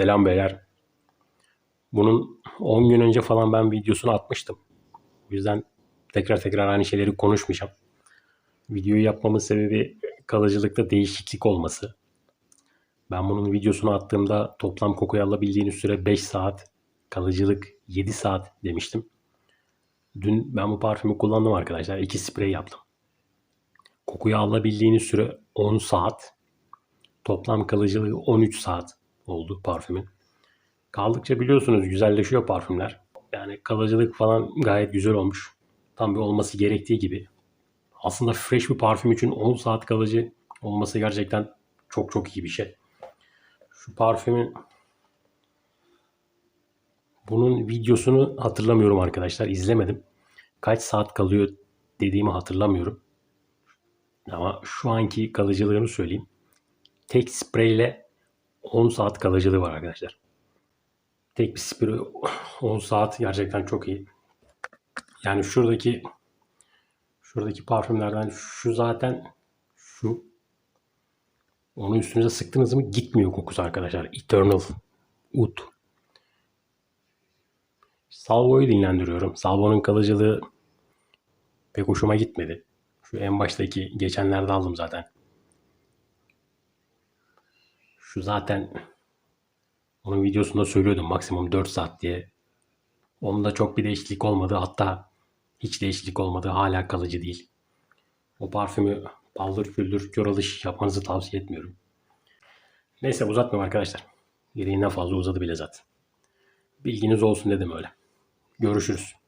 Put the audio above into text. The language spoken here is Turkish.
Selam beyler. Bunun 10 gün önce falan ben videosunu atmıştım. O yüzden tekrar tekrar aynı şeyleri konuşmayacağım. Videoyu yapmamın sebebi kalıcılıkta değişiklik olması. Ben bunun videosunu attığımda toplam kokuyu alabildiğiniz süre 5 saat, kalıcılık 7 saat demiştim. Dün ben bu parfümü kullandım arkadaşlar. 2 sprey yaptım. Kokuyu alabildiğiniz süre 10 saat. Toplam kalıcılığı 13 saat oldu parfümün. Kaldıkça biliyorsunuz güzelleşiyor parfümler. Yani kalıcılık falan gayet güzel olmuş. Tam bir olması gerektiği gibi. Aslında fresh bir parfüm için 10 saat kalıcı olması gerçekten çok çok iyi bir şey. Şu parfümün bunun videosunu hatırlamıyorum arkadaşlar. izlemedim. Kaç saat kalıyor dediğimi hatırlamıyorum. Ama şu anki kalıcılığını söyleyeyim. Tek spreyle 10 saat kalıcılığı var arkadaşlar. Tek bir sprey 10 saat gerçekten çok iyi. Yani şuradaki şuradaki parfümlerden şu zaten şu onu üstünüze sıktınız mı gitmiyor kokusu arkadaşlar. Eternal Oud. Salvo'yu dinlendiriyorum. Salvo'nun kalıcılığı pek hoşuma gitmedi. Şu en baştaki geçenlerde aldım zaten. Şu zaten onun videosunda söylüyordum maksimum 4 saat diye. Onda çok bir değişiklik olmadı. Hatta hiç değişiklik olmadı. Hala kalıcı değil. O parfümü paldır küldür kör alış yapmanızı tavsiye etmiyorum. Neyse uzatmıyorum arkadaşlar. Gereğinden fazla uzadı bile zaten. Bilginiz olsun dedim öyle. Görüşürüz.